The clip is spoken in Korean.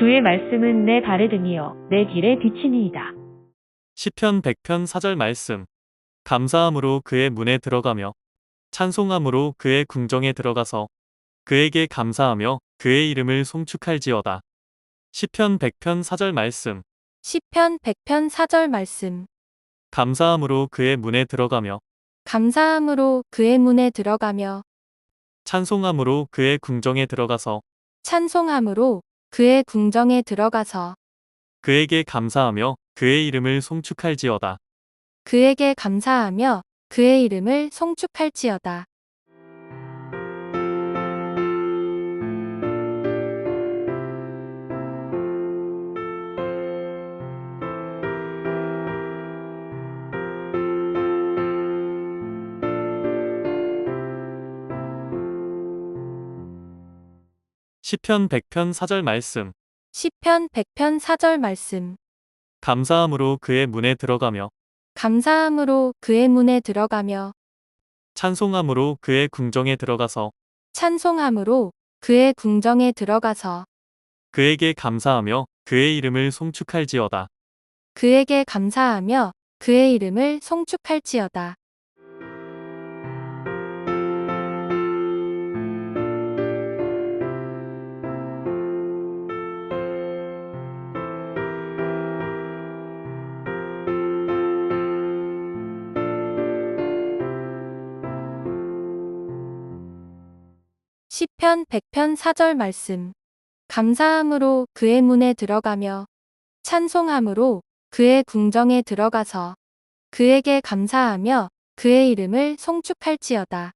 주의 말씀은 내 발에 등이요 내 길에 비치니이다. 시편 100편 4절 말씀. 감사함으로 그의 문에 들어가며 찬송함으로 그의 궁정에 들어가서 그에게 감사하며 그의 이름을 송축할지어다. 시편 100편 4절 말씀. 시편 100편 4절 말씀. 감사함으로 그의 문에 들어가며 감사함으로 그의 문에 들어가며 찬송함으로 그의 궁정에 들어가서 찬송함으로 그의 궁정에 들어가서 그에게 감사하며 그의 이름을 송축할지어다. 그에게 감사하며 그의 이름을 송축할지어다. 시편 100편 4절 말씀. 시편 100편 4절 말씀. 감사함으로 그의 문에 들어가며 감사함으로 그의 문에 들어가며 찬송함으로 그의 궁정에 들어가서 찬송함으로 그의 궁정에 들어가서 그에게 감사하며 그의 이름을 송축할지어다. 그에게 감사하며 그의 이름을 송축할지어다. 시편 100편 4절 말씀. 감사함으로 그의 문에 들어가며 찬송함으로 그의 궁정에 들어가서 그에게 감사하며 그의 이름을 송축할지어다.